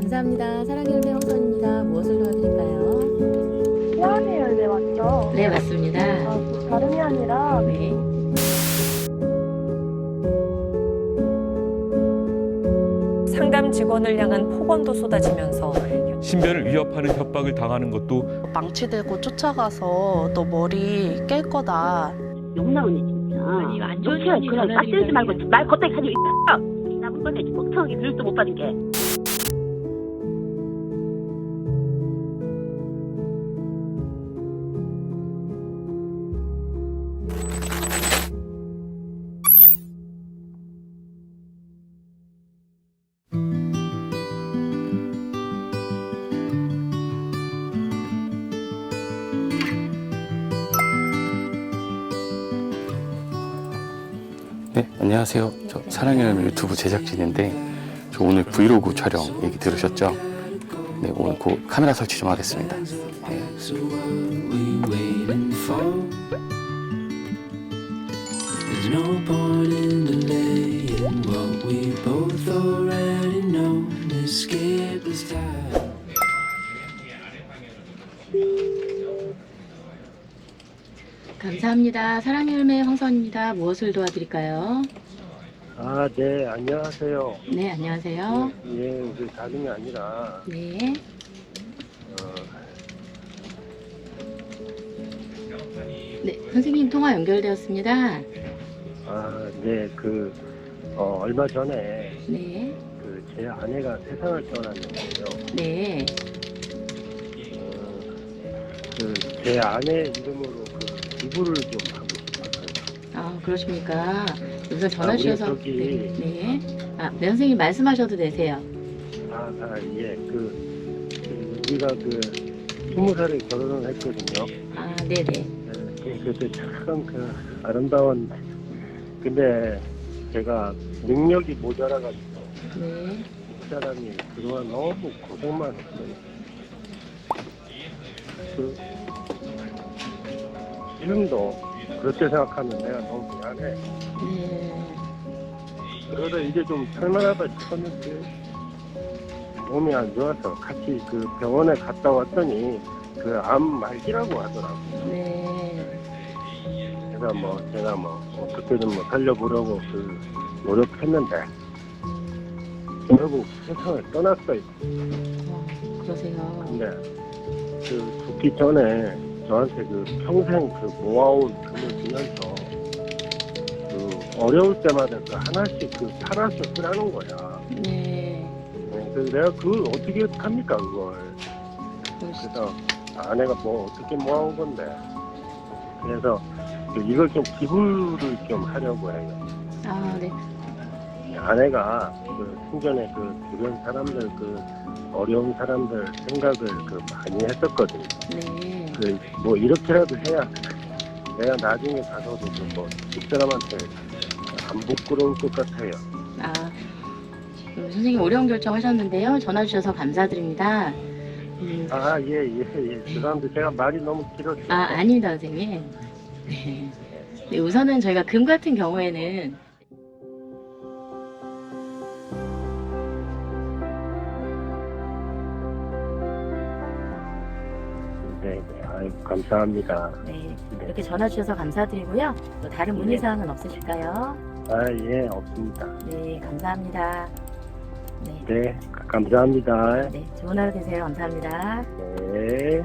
감사합니다. 사랑의 열매 황선입니다. 무엇을 도와드릴까요? 태안의 열매 맞죠? 네, 맞습니다. 아, 그 다름이 아니라 네. 상담 직원을 향한 폭언도 쏟아지면서 신변을 위협하는 협박을 당하는 것도 망치대고 쫓아가서 너 머리 깰 거다. 욕 나오네 진짜. 아니, 이거 안 좋은 전화를 깍들지 말고. 말 하지 마. 나쁜 건데 멍청하게 교육도 못 받은 게. 안녕하세요. 저 열매 유튜브 제작진인데 저 오늘 브이로그 촬영 얘기 들으셨죠? 네, 오늘 그 카메라 설치 좀 하겠습니다. 네. 감사합니다. 사랑의 열매 황선입니다. 무엇을 도와드릴까요? 아, 네, 안녕하세요. 네, 안녕하세요. 예, 그 다름이 아니라, 네. 어, 네, 선생님 통화 연결되었습니다. 아, 네, 그, 어, 얼마 전에, 네. 그, 제 아내가 세상을 떠났는데요. 네. 어, 그, 제 아내 이름으로 그, 기부를 좀 하고 싶어서요. 아, 그러십니까? 우선 전화 아, 우리 주셔서 저기- 네. 네. 아, 네, 선생님 말씀하셔도 되세요. 아, 아, 예, 그, 그 우리가 그, 스무 살에 결혼을 했거든요. 아, 네, 네. 예, 그때 참 그, 아름다운, 근데 제가 능력이 모자라가지고, 네. 이 사람이 그동안 너무 고생만 했어요. 그, 지금도 그렇게 생각하면 내가 너무 미안해. 네. 그러다 이제 좀 살만하다 싶었는데, 몸이 안 좋아서 같이 그 병원에 갔다 왔더니, 그 암 말기라고 하더라고. 네. 제가 뭐, 제가 뭐, 어떻게든 뭐 살려보려고 그 노력했는데, 결국 세상을 떠났어요. 어, 그러세요. 근데 그 죽기 전에 저한테 그 평생 그 모아온 금을 주면서 그 어려울 때마다 그 하나씩 그 팔아서 쓰라는 거야. 네. 네, 그래서 내가 그걸 어떻게 합니까 그걸. 그래서 아내가 뭐 어떻게 모아온 건데. 그래서 그 이걸 좀 기부를 좀 하려고 해요. 아, 네. 아내가 그 생전에 그 주변 사람들 그 어려운 사람들 생각을 그 많이 했었거든요. 네. 그뭐 이렇게라도 해야 내가 나중에 가서도 그뭐 집사람한테 안 부끄러울 것 같아요. 아, 음, 선생님 어려운 결정 하셨는데요. 전화 주셔서 감사드립니다. 음, 아 예 예 예. 죄송합니다. 제가 말이 너무 길었죠. 아, 아닙니다, 선생님. 네. 네, 우선은 저희가 금 같은 경우에는 네, 네. 아유 감사합니다. 네, 이렇게 전화 주셔서 감사드리고요. 또 다른 문의 사항은 없으실까요? 아 예 없습니다. 네, 감사합니다. 네, 네 감사합니다. 네, 좋은 하루 되세요. 감사합니다. 네.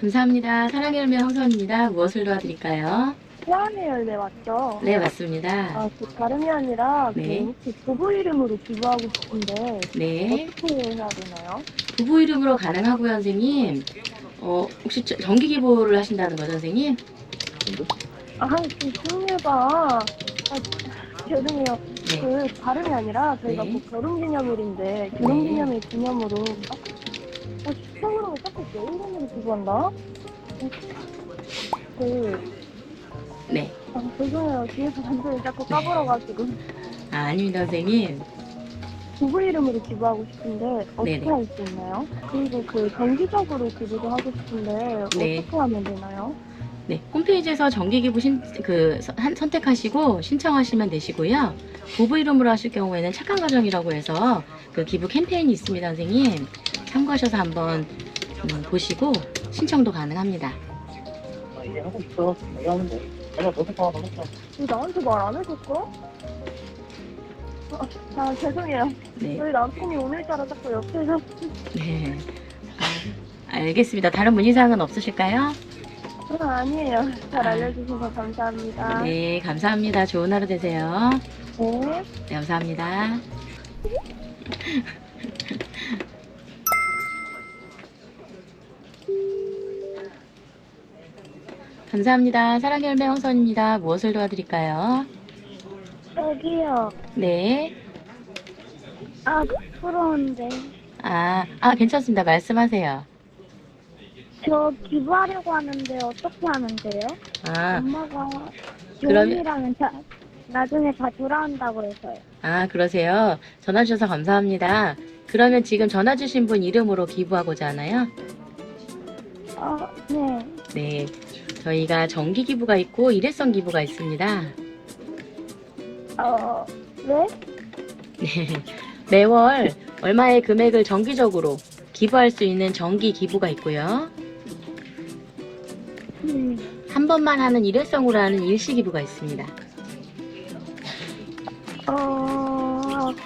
감사합니다. 사랑의 열매 황선입니다. 무엇을 도와드릴까요? 태안의 열매 맞죠? 네, 맞습니다. 아, 그 다름이 아니라 네. 그 혹시 부부 이름으로 기부하고 싶은데 네, 어떻게 해야 되나요? 부부 이름으로 가능하고요, 선생님. 어, 혹시 저- 정기 기부를 하신다는 거죠, 선생님? 아, 좀 조용해봐. 아, 죄송해요. 네. 그 다름이 아니라 저희가 네. 뭐 결혼 기념일인데 결혼 기념일 기념으로 아, 아 식상으로 자꾸 내 이름으로 기부한다? 그 네. 아, 죄송해요. 뒤에서 단소리 자꾸 까불어가지고. 아, 아닙니다, 선생님. 부부 이름으로 기부하고 싶은데 어떻게 네네. 할 수 있나요? 그리고 그 정기적으로 기부도 하고 싶은데 네. 어떻게 하면 되나요? 네, 홈페이지에서 정기기부 신, 그, 한, 선택하시고 신청하시면 되시고요. 부부 이름으로 하실 경우에는 착한 가정이라고 해서 그 기부 캠페인이 있습니다, 선생님. 참고하셔서 한번 음, 보시고 신청도 가능합니다. 이해하고 있어. 내가 하는데. 내가 너도 봐, 너도 봐. 왜 나한테 말 안 해줬어? 아, 아, 죄송해요. 네, 저희 남편이 오늘따라 자꾸 옆에서 네. 아, 알겠습니다. 다른 문의사항은 없으실까요? 아, 아니에요. 잘 아. 알려주셔서 감사합니다. 네, 감사합니다. 좋은 하루 되세요. 네. 네, 감사합니다. 감사합니다. 사랑의 열매 홍선입니다. 무엇을 도와드릴까요? 여기요. 네. 아, 부러운데. 아, 아, 괜찮습니다. 말씀하세요. 저 기부하려고 하는데 어떻게 하면 돼요? 아, 엄마가 그러면- 교훈이라면 자, 나중에 다 돌아온다고 해서요. 아, 그러세요. 전화 주셔서 감사합니다. 그러면 지금 전화 주신 분 이름으로 기부하고자 하나요? 어, 네. 네. 저희가 정기 기부가 있고 일회성 기부가 있습니다. 어, 왜? 네. 매월 얼마의 금액을 정기적으로 기부할 수 있는 정기 기부가 있고요. 음, 한 번만 하는 일회성으로 하는 일시 기부가 있습니다.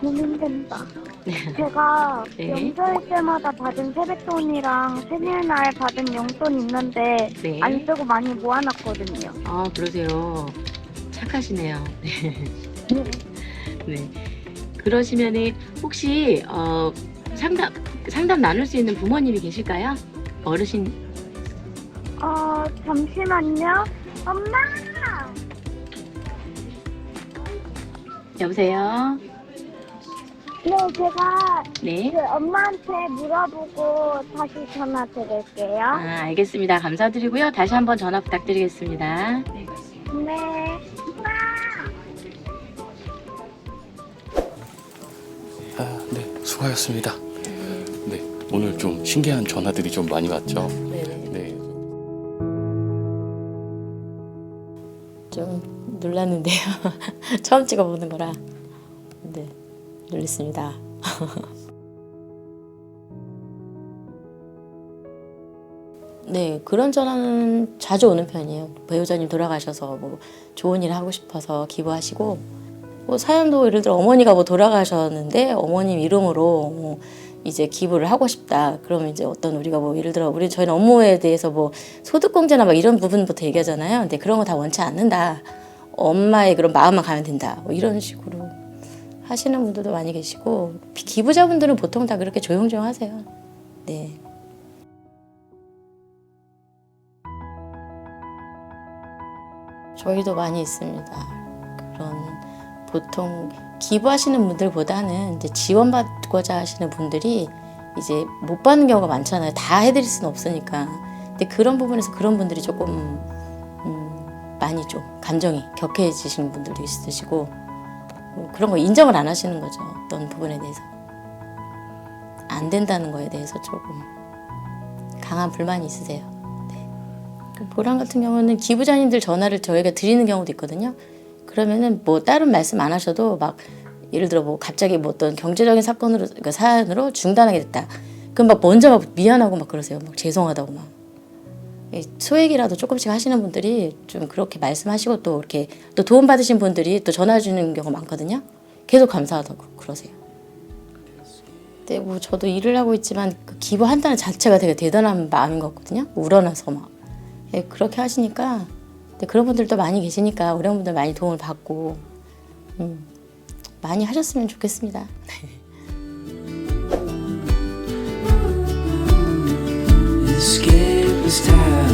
고민된다. 제가 네. 명절 때마다 받은 세뱃돈이랑 생일날 받은 용돈 있는데 네. 안 쓰고 많이 모아놨거든요. 아, 그러세요. 착하시네요. 네. 네. 그러시면은 혹시 어, 상담 상담 나눌 수 있는 부모님이 계실까요? 어르신 어, 잠시만요. 엄마! 여보세요? 네, 제가 네. 그 엄마한테 물어보고 다시 전화 드릴게요. 아, 알겠습니다. 감사드리고요. 다시 한번 전화 부탁드리겠습니다. 네. 아, 네, 수고하셨습니다. 네, 오늘 좀 신기한 전화들이 좀 많이 왔죠. 네. 네, 좀 놀랐는데요. 처음 찍어보는 거라. 네. 놀랐습니다. 네, 그런 전화는 자주 오는 편이에요. 배우자님 돌아가셔서 뭐 좋은 일 하고 싶어서 기부하시고, 뭐 사연도 예를 들어 어머니가 뭐 돌아가셨는데 어머님 이름으로 뭐 이제 기부를 하고 싶다. 그러면 이제 어떤 우리가 뭐 예를 들어 우리 저희는 업무에 대해서 뭐 소득공제나 막 이런 부분부터 얘기하잖아요. 근데 그런 거 다 원치 않는다. 엄마의 그런 마음만 가면 된다. 뭐 이런 식으로 하시는 분들도 많이 계시고 기부자분들은 보통 다 그렇게 조용조용 하세요. 네. 저희도 많이 있습니다. 그런 보통 기부하시는 분들보다는 이제 지원받고자 하시는 분들이 이제 못 받는 경우가 많잖아요. 다 해드릴 수는 없으니까. 근데 그런 부분에서 그런 분들이 조금 음, 많이 좀 감정이 격해지시는 분들도 있으시고 뭐 그런 거 인정을 안 하시는 거죠. 어떤 부분에 대해서 안 된다는 거에 대해서 조금 강한 불만이 있으세요. 네. 그 보람 같은 경우는 기부자님들 전화를 저희가 드리는 경우도 있거든요. 그러면은 뭐 다른 말씀 안 하셔도 막 예를 들어 뭐 갑자기 뭐 어떤 경제적인 사건으로 그 사안으로 중단하게 됐다. 그럼 막 먼저 막 미안하고 막 그러세요. 막 죄송하다고 막. 이 소액이라도 조금씩 하시는 분들이 좀 그렇게 말씀하시고 또 이렇게 또 도움 받으신 분들이 또 전화 주는 경우 많거든요. 계속 감사하다고 그러세요. 근데 뭐 저도 일을 하고 있지만 그 기부한다는 자체가 되게 대단한 마음인 것 같거든요. 우러나서 막 예, 그렇게 하시니까 근데 그런 분들도 많이 계시니까 어려운 분들 많이 도움을 받고 음, 많이 하셨으면 좋겠습니다. this time